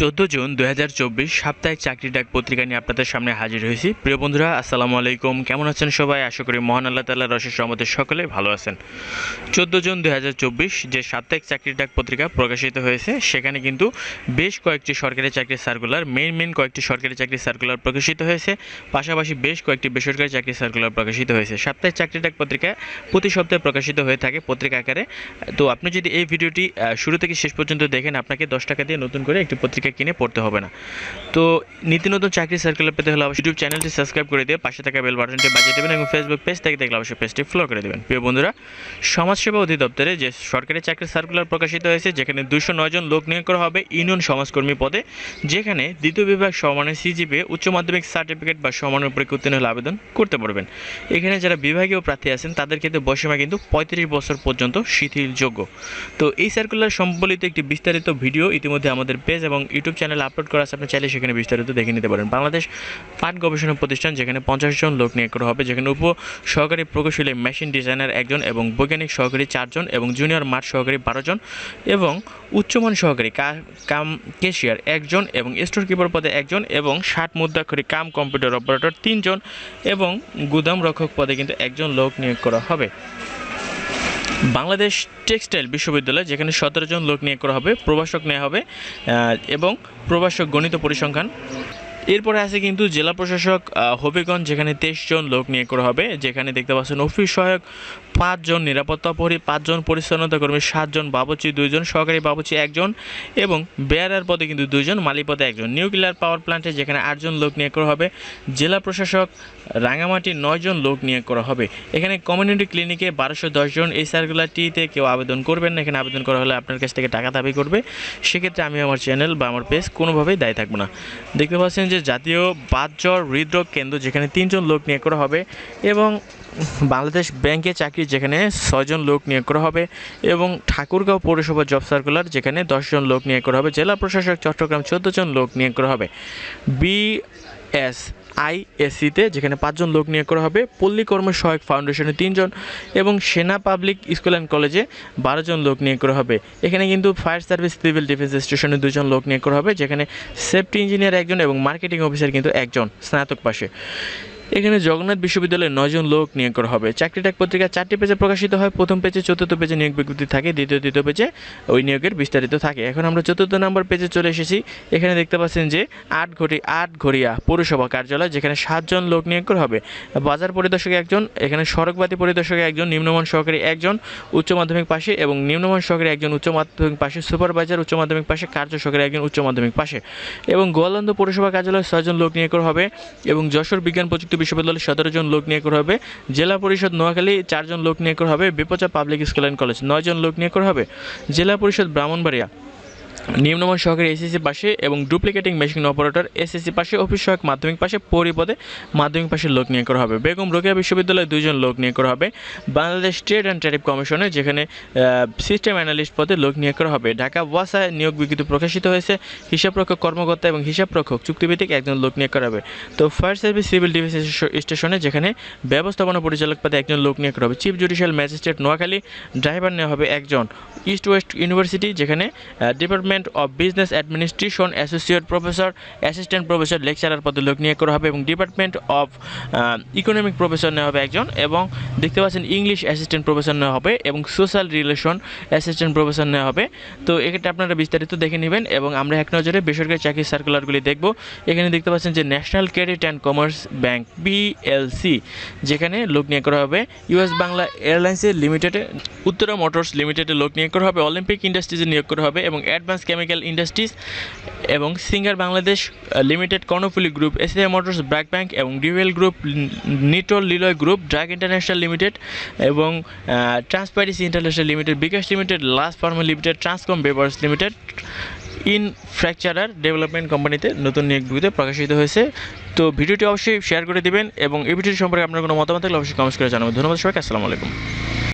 চোদ্দ জুন দু হাজার চব্বিশ সাপ্তাহিক চাকরি ডাক পত্রিকা নিয়ে আপনাদের সামনে হাজির হয়েছি। প্রিয় বন্ধুরা, আসসালামু আলাইকুম। কেমন আছেন সবাই? আশা করি মহান আল্লাহ তাল্লাহ রসের সহমতে সকলে ভালো আছেন। চোদ্দ জুন দু হাজার চব্বিশ যে সাপ্তাহিক চাকরি ডাক পত্রিকা প্রকাশিত হয়েছে, সেখানে কিন্তু বেশ কয়েকটি সরকারি চাকরির সার্কুলার মেন মেন কয়েকটি সরকারি চাকরির সার্কুলার প্রকাশিত হয়েছে। পাশাপাশি বেশ কয়েকটি বেসরকারি চাকরির সার্কুলার প্রকাশিত হয়েছে। সাপ্তাহিক চাকরি ডাক পত্রিকা প্রতি সপ্তাহে প্রকাশিত হয়ে থাকে পত্রিকা আকারে। তো আপনি যদি এই ভিডিওটি শুরু থেকে শেষ পর্যন্ত দেখেন, আপনাকে দশ টাকা দিয়ে নতুন করে একটি পত্রিকা কিনে পড়তে হবে না। তো নীতি নতুন চাকরি সার্কুলার পেতে হলে অবশ্যই ইউটিউব চ্যানেলটি সাবস্ক্রাইব করে দিয়ে পাশে থাকা বেল বাটনটি বাজিয়ে দেবেন এবং ফেসবুক পেজ থেকে দেখলে অবশ্যই পেজটি ফলো করে দেবেন। প্রিয় বন্ধুরা, সমাজসেবা অধিদপ্তরে যে সরকারি চাকরির সার্কুলার প্রকাশিত হয়েছে, যেখানে দুশো জন লোক নিয়োগ করা হবে ইউনিয়ন সমাজকর্মী পদে, যেখানে দ্বিতীয় বিভাগ সমানের সিজিপি উচ্চ মাধ্যমিক সার্টিফিকেট বা সমানের পরীক্ষা উত্তীর্ণ হলে আবেদন করতে পারবেন। এখানে যারা বিভাগীয় প্রার্থী আছেন, তাদের ক্ষেত্রে বয়সীমা কিন্তু পঁয়ত্রিশ বছর পর্যন্ত শিথিলযোগ্য। তো এই সার্কুলার সম্বলিত একটি বিস্তারিত ভিডিও ইতিমধ্যে আমাদের পেজ এবং ইউটিউব চ্যানেলে আপলোড করা আছে, আপনি চাইলে সেখানে বিস্তারিত দেখে নিতে পারেন। বাংলাদেশ পাট গবেষণা প্রতিষ্ঠান, যেখানে পঞ্চাশ জন লোক নিয়োগ করা হবে, যেখানে উপ সহকারী প্রকৌশলী, মেশিন ডিজাইনার একজন এবং বৈজ্ঞানিক সহকারী চারজন এবং জুনিয়র মাঠ সহকারী বারো জন এবং উচ্চমান সহকারী কাম কেশিয়ার একজন এবং স্টোর কিপার পদে একজন এবং ষাট মুদ্রাক্ষরী কাম কম্পিউটার অপারেটর তিনজন এবং গুদাম রক্ষক পদে কিন্তু একজন লোক নিয়োগ করা হবে। বাংলাদেশ টেক্সটাইল বিশ্ববিদ্যালয়, যেখানে সতেরো জন লোক নিয়োগ করা হবে, প্রভাষক নেওয়া হবে এবং প্রভাষক গণিত পরিসংখ্যান। এরপরে আছে কিন্তু জেলা প্রশাসক হবিগঞ্জ, যেখানে তেইশ জন লোক নিয়োগ করা হবে, যেখানে দেখতে পাচ্ছেন অফিস সহায়ক পাঁচজন নিরাপত্তা প্রহরী, পাঁচজন পরিচ্ছন্নতা কর্মী, সাতজন বাবুচি, দুইজন সহকারী বাবুচি, একজন এবং বেয়ারার পদে কিন্তু দুইজন মালি পদে একজন। নিউক্লিয়ার পাওয়ার প্ল্যান্টে যেখানে আটজন লোক নিয়োগ করা হবে, জেলা প্রশাসক রাঙামাটি নয়জন লোক নিয়োগ করা হবে। এখানে কমিউনিটি ক্লিনিকে বারোশো দশজন এই সার্কুলারটিতে কেউ আবেদন করবেন না, এখানে আবেদন করা হলে আপনার কাছ থেকে টাকা দাবি করবে। সেক্ষেত্রে আমি আমার চ্যানেল বা আমার পেজ কোনোভাবেই দায়ী থাকব না। দেখতে পাচ্ছেন যে জাতীয় বাতজ্বর হৃদরোগ কেন্দ্র যেখানে তিনজন লোক নিয়োগ করা হবে এবং বাংলাদেশ ব্যাংকে চাকরি যেখানে ছয়জন লোক নিয়োগ করা হবে এবং ঠাকুরগাঁও পৌরসভা জব সার্কুলার যেখানে দশজন লোক নিয়োগ করা হবে, জেলা প্রশাসক চট্টগ্রাম চোদ্দ জন লোক নিয়োগ করা হবে। বি এস বিএস আইএসসিতে যেখানে পাঁচজন লোক নিয়োগ করা হবে, পল্লী কর্ম সহায়ক ফাউন্ডেশনে তিনজন এবং সেনা পাবলিক স্কুল অ্যান্ড কলেজে বারো জন লোক নিয়োগ করা হবে। এখানে কিন্তু ফায়ার সার্ভিস, সিভিল ডিফেন্স স্টেশনে দুজন লোক নিয়োগ করা হবে, যেখানে সেফটি ইঞ্জিনিয়ার একজন এবং মার্কেটিং অফিসার কিন্তু একজন স্নাতক পাশে। এখানে জগন্নাথ বিশ্ববিদ্যালয়ে নয়জন লোক নিয়োগ করা হবে। চাকরি ডাক পত্রিকা চারটি পেজে প্রকাশিত হয়। প্রথম পেজে চতুর্থ পেজে নিয়োগ বিজ্ঞপ্তি থাকে। দ্বিতীয়, তৃতীয় পেজে ওই নিয়োগের বিস্তারিত থাকে। এখন আমরা চতুর্থ নম্বর পেজে চলে এসেছি। এখানে দেখতে পাচ্ছেন যে আট ঘটি আট ঘড়িয়া পৌরসভা কার্যালয়, যেখানে সাতজন লোক নিয়োগ করা হবে। বাজার পরিদর্শক একজন, এখানে সড়কবাতি পরিদর্শক একজন, নিম্নমান সহকারী একজন, উচ্চ মাধ্যমিক পাশে এবং নিম্নমান সহকারী একজন, উচ্চ মাধ্যমিক পাশে সুপারভাইজার, উচ্চ মাধ্যমিক পাশে কার্য সহকারী একজন, উচ্চ মাধ্যমিক পাশে। এবং গোয়ালন্দ পৌরসভা কার্যালয়ে ছয়জন লোক নিয়োগ করা হবে এবং যশোর বিজ্ঞান প্রযুক্তি বিশ্ববিদ্যালয়ে সতেরো জন লোক নিয়োগ করা হবে। জেলা পরিষদ নোয়াখালী চারজন লোক নিয়োগ করা হবে। বিপচা পাবলিক স্কুল অ্যান্ড কলেজ নয়জন লোক নিয়োগ করা হবে। জেলা পরিষদ ব্রাহ্মণবাড়িয়া নিম্নমান সহকারী এসএসসি পাশে এবং ডুপ্লিকেটিং মেশিন অপারেটর এসএসসি পাশে অফিস সহায়ক মাধ্যমিক পাশে, পরিপদে মাধ্যমিক পাশে লোক নিয়োগ করা হবে। বেগম রোকেয়া বিশ্ববিদ্যালয়ে দুইজন লোক নিয়োগ করা হবে। বাংলাদেশ ট্রেড অ্যান্ড ট্যারিফ কমিশনে যেখানে সিস্টেম অ্যানালিস্ট পদে লোক নিয়োগ করা হবে। ঢাকা ওয়াসায় নিয়োগ বিজ্ঞপ্তি প্রকাশিত হয়েছে। হিসাবরক্ষক কর্মকর্তা এবং হিসাবরক্ষক চুক্তিভিত্তিক একজন লোক নিয়োগ করা হবে। তো ফায়ার সার্ভিস সিভিল ডিফেন্স স্টেশনে যেখানে ব্যবস্থাপনা পরিচালক পদে একজন লোক নিয়োগ করা হবে। Chief judicial magistrate Noakhali driver নেওয়া হবে একজন। ইস্ট ওয়েস্ট ইউনিভার্সিটি যেখানে department of business administration associate professor, assistant professor, lecturer পদে লোক নিয়োগ করা হবে এবং ডিপার্টমেন্ট অফ ইকোনমিক প্রফেসর নেওয়া হবে একজন এবং দেখতে পাচ্ছেন ইংলিশ অ্যাসিস্ট্যান্ট প্রফেসর নেওয়া হবে এবং সোশ্যাল রিলেশন অ্যাসিস্ট্যান্ট প্রফেসর নেওয়া হবে। তো এক্ষেত্রে আপনারা বিস্তারিত দেখে নেবেন এবং আমরা এক নজরে বেসরকারি চাকরির সার্কুলারগুলি দেখব। এখানে দেখতে পাচ্ছেন যে national credit and commerce bank PLC যেখানে লোক নিয়োগ করা হবে। ইউএস বাংলা এয়ারলাইন্সের লিমিটেডে, উত্তরা মোটরস লিমিটেডে লোক নিয়োগ করা হবে। অলিম্পিক ইন্ডাস্ট্রিজে নিয়োগ করা হবে এবং অ্যাডভান্স কেমিক্যাল ইন্ডাস্ট্রিজ এবং Singer Bangladesh limited Karnaphuli group ACI motors BRAC bank এবং dual group Nitol Niloy group drug international limited এবং ট্রান্সপ্যারিস international limited bKash limited last pharma limited Transcom beverages limited infrastructure development কোম্পানিতে নতুন নিয়োগ বিজ্ঞপ্তি প্রকাশিত হয়েছে। তো ভিডিওটি অবশ্যই শেয়ার করে দিবেন এবং এই ভিডিওটি সম্পর্কে আপনার কোনো মতামত থাকলে অবশ্যই কমেন্টস করে জানাবেন। ধন্যবাদ সবাইকে, আসসালামু আলাইকুম।